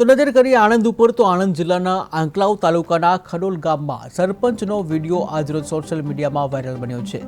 તો નજર કરીએ આણંદ ઉપર, તો આણંદ જિલ્લાના આંકલાવ તાલુકાના ખડોલ ગામમાં સરપંચનો વીડિયો આજરોજ સોશિયલ મીડિયામાં વાયરલ બન્યો છે.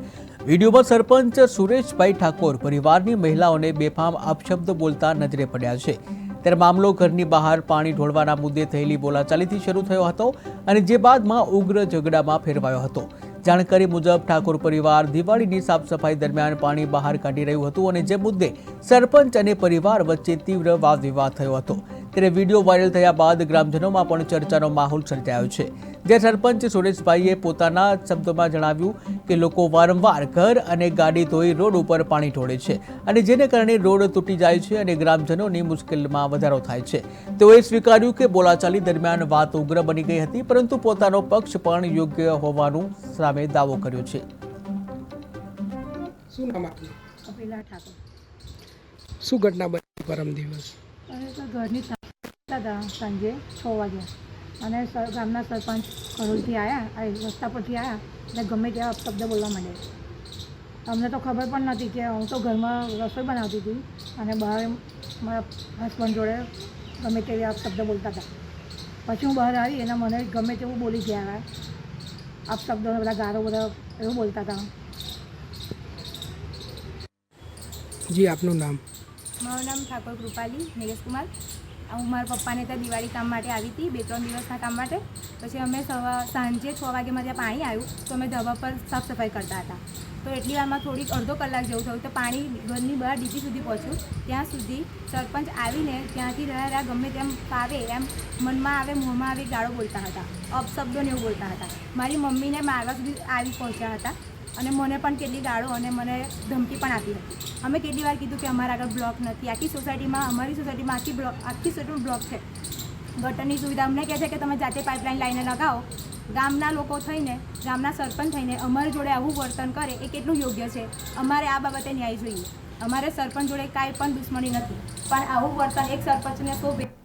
વિડીયોમાં સરપંચ સુરેશભાઈ ઠાકોર પરિવારની મહિલાઓને બેફામ અપશબ્દ બોલતા નજરે પડ્યા છે. ત્યારે મામલો ઘરની બહાર પાણી ઢોળવાના મુદ્દે થયેલી બોલાચાલીથી શરૂ થયો હતો અને જે બાદમાં ઉગ્ર ઝઘડામાં ફેરવાયો હતો. જાણકારી મુજબ ઠાકોર પરિવાર દિવાળીની સાફ સફાઈ દરમિયાન પાણી બહાર કાઢી રહ્યું હતું અને જે મુદ્દે સરપંચ અને પરિવાર વચ્ચે તીવ્ર વાદ વિવાદ થયો હતો. ત્યારે વીડિયો વાયરલ થયા બાદ ગ્રામજનોમાં પણ ચર્ચાનો માહોલ સર્જાયો છે. જ્યાં સરપંચ સુરેશભાઈએ પોતાના શબ્દોમાં જણાવ્યું કે લોકો વારંવાર ઘર અને ગાડી ધોઈ રોડ ઉપર પાણી ઢોળે છે અને જેને કારણે રોડ તૂટી જાય છે અને ગ્રામજનોની મુશ્કેલીમાં વધારો થાય છે. તેઓએ સ્વીકાર્યું કે બોલાચાલી દરમિયાન વાત ઉગ્ર બની ગઈ હતી પરંતુ પોતાનો પક્ષ પણ યોગ્ય હોવાનું સામે દાવો કર્યો છે. શું નામ આપનું? શું ઘટના બની પરમ દિવસ? ઘરની કરતા હતા સાંજે છ વાગ્યા અને સર ગામના સરપંચ કરોલથી આવ્યા આ રસ્તા પરથી આવ્યા એટલે ગમે ત્યાં શબ્દ બોલવા માંડ્યા. અમને તો ખબર પણ નથી કે હું તો ઘરમાં રસોઈ બનાવતી હતી અને બહાર મારા હસબન્ડ જોડે ગમે તેવી આ શબ્દ બોલતા હતા. પછી હું બહાર આવી એના મને ગમે તેવું બોલી ગયા આપ શબ્દો બધા ગારો બધા એવું બોલતા હતા. જી આપનું નામ? મારું નામ ઠાકોર કૃપાલી નિલેશકુમાર. હું મારા પપ્પાને ત્યાં દિવાળી કામ માટે આવી હતી, બે ત્રણ દિવસના કામ માટે. પછી અમે સવા, સાંજે છ વાગ્યામાં ત્યાં પાણી આવ્યું, તો અમે ધાબા પર સાફ સફાઈ કરતા હતા. તો એટલી વારમાં થોડીક અડધો કલાક જેવું થયું, તો પાણી ઘરની બહાર ડીપી સુધી પહોંચ્યું. ત્યાં સુધી સરપંચ આવીને ત્યાંથી રહ્યા રહ્યા ગમે તેમ ફાવે એમ મનમાં આવે, મોંમાં આવે ગાળો બોલતા હતા. અપશબ્દોને એવું બોલતા હતા. મારી મમ્મીને મારવા સુધી આવી પહોંચ્યા હતા. અને મને પણ કેટલી ગાળો અને મને ધમકી પણ આપી હતી. અમે કેટલી વાર કીધું કે અમારા આગળ બ્લોક નથી. આખી સોસાયટીમાં, અમારી સોસાયટીમાં આખી બ્લોક આખી સોસાયટીમાં બ્લોક છે. ગટરની સુવિધા અમને કહે છે કે તમે જાતે પાઇપલાઇન લાઈને લગાવો. ગામના લોકો થઈને, ગામના સરપંચ થઈને અમારી જોડે આવું વર્તન કરે એ કેટલું યોગ્ય છે? અમારે આ બાબતે ન્યાય જોઈએ. અમારે સરપંચ જોડે કાંઈ પણ દુશ્મની નથી. પણ આવું વર્તન એક સરપંચને શોભે.